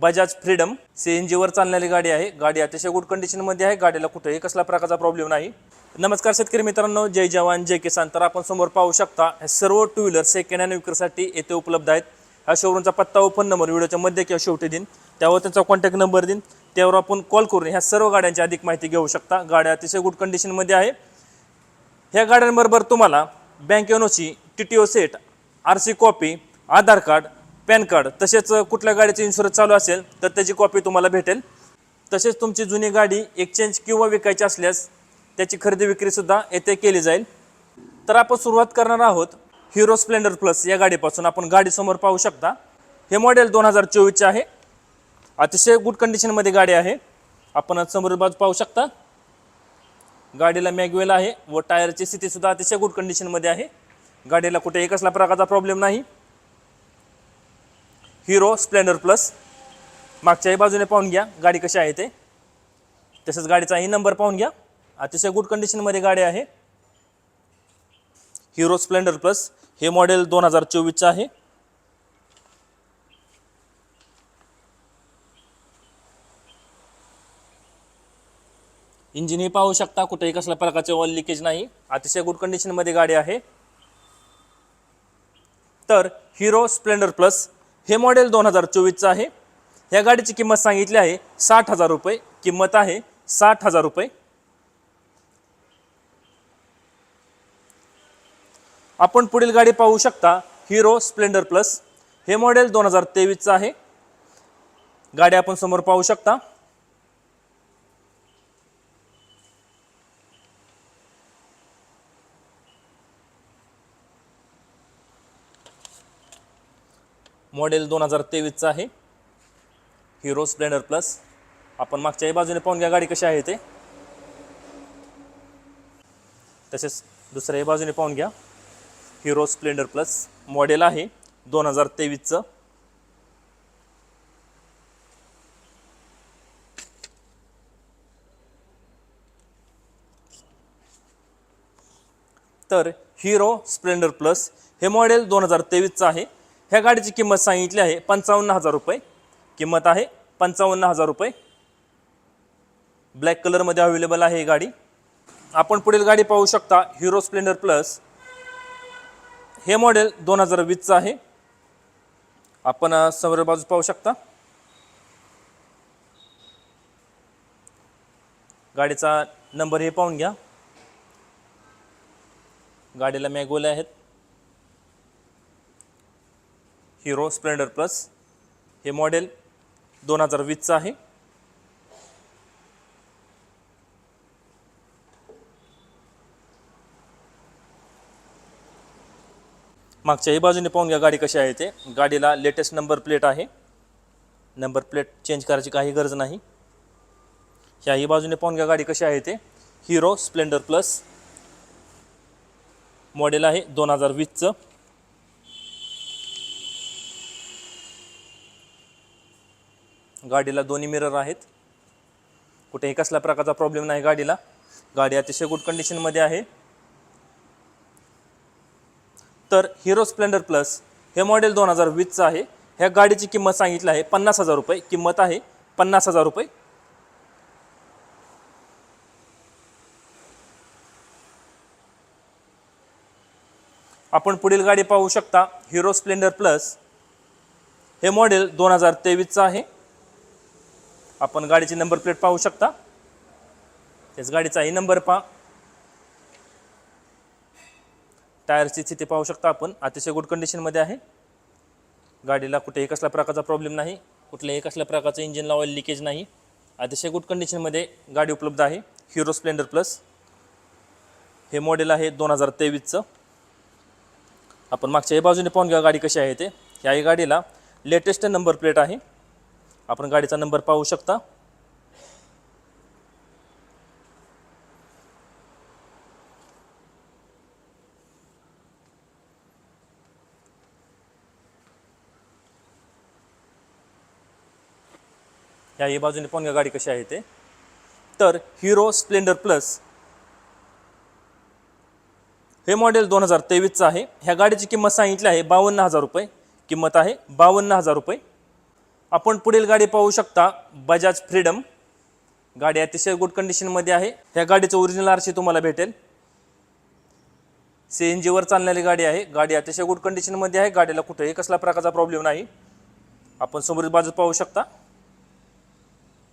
Bajaj Freedom C N जीवर चालणारी गाडी आहे. गाडी अतिशय गुड कंडिशनमध्ये आहे. गाडीला कुठेही कसला प्रकारचा प्रॉब्लेम नाही. नमस्कार शेतकरी मित्रांनो जय जवान जय किसान. तर आपण समोर पाहू शकता हे सर्व टू व्हीलर सेकंड हँड विक्रीसाठी येथे उपलब्ध आहेत. हा शोरूमचा पत्ता व फोन नंबर व्हिडिओच्या मध्ये किंवा शेवटी देईन. त्यावर त्यांचा कॉन्टॅक्ट नंबर देईन. त्यावर आपण कॉल करून ह्या सर्व गाड्यांची अधिक माहिती घेऊ शकता. गाड्या अतिशय गुड कंडिशनमध्ये आहे. ह्या गाड्यांबरोबर तुम्हाला bank एनओची T T O set R C copy Aadhaar card PAN card तसेच कुठल्या गाडीचं इन्शुरन्स चालू असेल तर त्याची कॉपी तुम्हाला भेटेल. तसेच तुमची जुनी गाडी एक्सचेंज किंवा विकायची असल्यास त्याची खरेदी विक्रीसुद्धा येथे केली जाईल. तर आपण सुरुवात करणार आहोत हिरो स्प्लेंडर प्लस या गाडीपासून. आपण गाडीसमोर पाहू शकता. हे मॉडेल दोन हजार चोवीसचे आहे. अतिशय गुड कंडिशनमध्ये गाडी आहे. आपण समोर बाजू पाहू शकता. गाडीला मॅगवेल आहे व टायरची स्थितीसुद्धा अतिशय गुड कंडिशनमध्ये आहे. गाडीला कुठेही कसला प्रकारचा प्रॉब्लेम नाही. हिरो स्प्लेंडर प्लस मागच्याही बाजूने पाहून घ्या गाडी कशी आहे ते. तसंच गाडीचाही नंबर पाहून घ्या. अतिशय गुड कंडिशनमध्ये गाडी आहे. हिरो स्प्लेंडर प्लस हे मॉडेल दोन हजार चोवीसचं आहे. इंजिनही पाहू शकता कुठेही कसल्या प्रकारचे ऑइल लिकेज नाही. अतिशय गुड कंडिशनमध्ये गाडी आहे. तर हिरो स्प्लेंडर प्लस हे मॉडेल दोन हजार चोवीसचं आहे. ह्या गाडीची किंमत सांगितली आहे साठ हजार रुपये. किंमत आहे साठ हजार रुपये. आपण पुढील गाडी पाहू शकता हिरो स्प्लेंडर प्लस हे मॉडेल दोन हजार तेवीसचं आहे. गाडी आपण समोर पाहू शकता. मॉडेल दोन हजार तेवीसचं आहे. Hero Splendor plus. आपण मागच्याही बाजूने पाहून घ्या गाडी कशी आहे ते. तसेच दुसऱ्याही बाजूने पाहून घ्या. हिरो स्प्लेंडर प्लस मॉडेल आहे दोन हजार तेवीसचं. तर हिरो स्प्लेंडर प्लस हे मॉडेल दोन हजार तेवीसचं आहे. ह्या गाडीची किंमत सांगितली आहे पंचावन्न हजार रुपये. किंमत आहे पंचावन्न हजार रुपये. ब्लॅक कलरमध्ये अवेलेबल आहे ही गाडी. आपण पुढील गाडी पाहू शकता हिरो स्प्लेंडर प्लस. हे मॉडेल दोन हजार वीसचं आहे. आपण समोर बाजू पाहू शकता. गाडीचा नंबर हे पाहून घ्या. गाडीला मॅगोले आहेत. Hero Splendor plus. हे मॉडेल दोन हजार वीसचं आहे. मागच्याही बाजूने पाहून घ्या गाडी कशी आहे ते. गाडीला लेटेस्ट नंबर प्लेट आहे. नंबर प्लेट चेंज करायची काही गरज नाही. ह्याही बाजूने पाहून घ्या गाडी कशी आहे ते. Hero Splendor plus. मॉडेल आहे दोन हजार वीसचं. गाडीला दोन्ही मिरर आहेत. कुठेही कसल्या प्रकारचा प्रॉब्लेम नाही गाडीला. गाडी अतिशय गुड कंडिशनमध्ये आहे. तर हिरो स्प्लेंडर प्लस हे मॉडेल दोन हजार वीसचं आहे. ह्या गाडीची किंमत सांगितली आहे पन्नास हजार रुपये. किंमत आहे पन्नास हजार रुपये. आपण पुढील गाडी पाहू शकता हिरो स्प्लेंडर प्लस हे मॉडेल दोन हजार तेवीसचं आहे. आपण गाडीची नंबर प्लेट पाहू शकता. त्याच गाडीचाही नंबर पहा. टायरची स्थिती पाहू शकता आपण. अतिशय गुड कंडिशनमध्ये आहे. गाडीला कुठेही कसल्या प्रकारचा प्रॉब्लेम नाही. कुठल्याही कसल्या प्रकारचं इंजिनला ऑइल लिकेज नाही. अतिशय गुड कंडिशनमध्ये गाडी उपलब्ध आहे. हिरो स्प्लेंडर प्लस हे मॉडेल आहे दोन हजार तेवीसचं. आपण मागच्याही बाजूने पाहून घ्या गाडी कशी आहे ते. ह्याही गाडीला लेटेस्ट नंबर प्लेट आहे. आपण गाडीचा नंबर पाहू शकता. ह्याही बाजूने पण गाडी कशी आहे ते. तर हिरो स्प्लेंडर प्लस हे मॉडेल दोन हजार तेवीसचं आहे. ह्या गाडीची किंमत सांगितली आहे बावन्न हजार रुपये. किंमत आहे बावन्न हजार रुपये. आपण पुढील गाडी पाहू शकता बजाज फ्रीडम गाडी अतिशय गुड कंडिशनमध्ये आहे. ह्या गाडीचं ओरिजिनल आरशी तुम्हाला भेटेल. सी एन जीवर चालणारी गाडी आहे. गाडी अतिशय गुड कंडिशनमध्ये आहे. गाडीला कुठेही कसला प्रकारचा प्रॉब्लेम नाही. आपण समोरील बाजू पाहू शकता.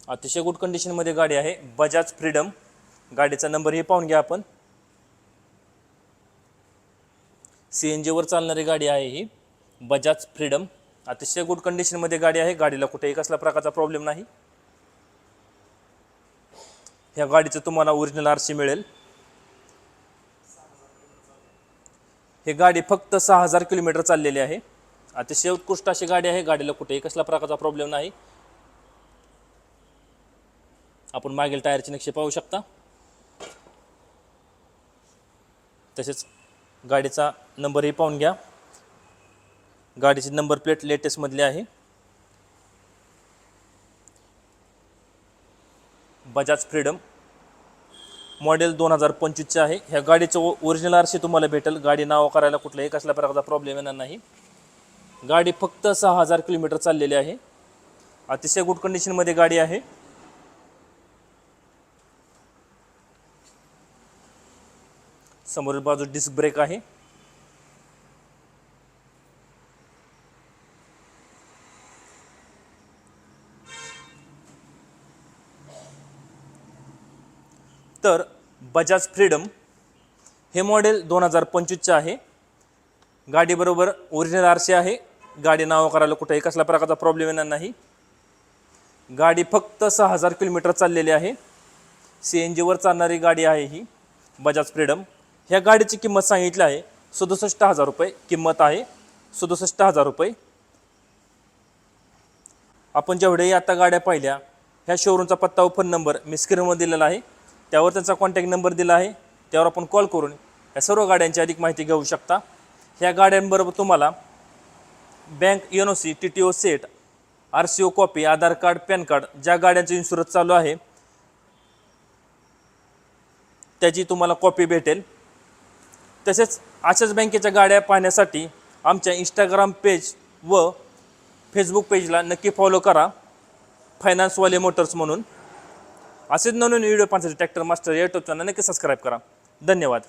अतिशय गुड कंडिशनमध्ये गाडी आहे. बजाज फ्रीडम गाडीचा नंबरही पाहून घ्या आपण. सी एन जीवर चालणारी गाडी आहे ही. बजाज फ्रीडम अतिशय गुड कंडिशनमध्ये गाडी आहे. गाडीला कुठेही कसला प्रकारचा प्रॉब्लेम नाही. ह्या गाडीचं तुम्हाला ओरिजिनल आरसी मिळेल. ही गाडी फक्त सहा हजार किलोमीटर चाललेली आहे. अतिशय उत्कृष्ट अशी गाडी आहे. गाडीला कुठेही कसला प्रकारचा प्रॉब्लेम नाही. आपण मागील टायरचे नक्षे पाहू शकता. तसेच गाडीचा नंबरही पाहून घ्या. गाडीची नंबर प्लेट लेटेस्टमधली आहे. बजाज फ्रीडम. मॉडेल दोन हजार पंचवीसचे आहे. ह्या गाडीचं ओरिजिनल आरशी तुम्हाला भेटेल. गाडी नाव करायला कुठलाही कसल्या प्रकारचा प्रॉब्लेम येणार नाही. गाडी फक्त सहा हजार किलोमीटर चाललेली आहे. अतिशय गुड कंडिशनमध्ये गाडी आहे. समोरील बाजू डिस्क ब्रेक आहे. तर बजाज फ्रीडम हे मॉडेल दोन हजार पंचवीसचे आहे. गाडीबरोबर ओरिजिनल आरसी आहे. गाडी नाव करायला कुठेही कसल्या प्रकारचा प्रॉब्लेम येणार नाही. गाडी फक्त सहा हजार किलोमीटर चाललेली आहे. सी एन जीवर चालणारी गाडी आहे ही बजाज फ्रीडम ह्या गाडीची किंमत सांगितली आहे सदुसष्ट हजार रुपये किंमत आहे. सदुसष्ट हजार रुपये. आपण जेवढेही आता गाड्या पाहिल्या ह्या शोरूमचा पत्ता व फोन नंबर मी स्क्रीनवर दिलेला आहे. त्यावर त्यांचा कॉन्टॅक्ट नंबर दिला आहे. त्यावर आपण कॉल करून या सर्व गाड्यांची अधिक माहिती घेऊ शकता. ह्या गाड्यांबरोबर तुम्हाला bank N O C T T O set R C O copy Aadhaar card PAN card ज्या गाड्यांचं इन्शुरन्स चालू आहे त्याची तुम्हाला कॉपी भेटेल. तसेच अशाच बँकेच्या गाड्या पाहण्यासाठी आमच्या इंस्टाग्राम पेज व फेसबुक पेजला नक्की फॉलो करा. फायनान्सवाले मोटर्स म्हणून. असेच नवीन व्हिडिओ पाहण्यासाठी ट्रॅक्टर मास्टर या यूट्यूब चॅनल नक्की सबस्क्राईब करा. धन्यवाद.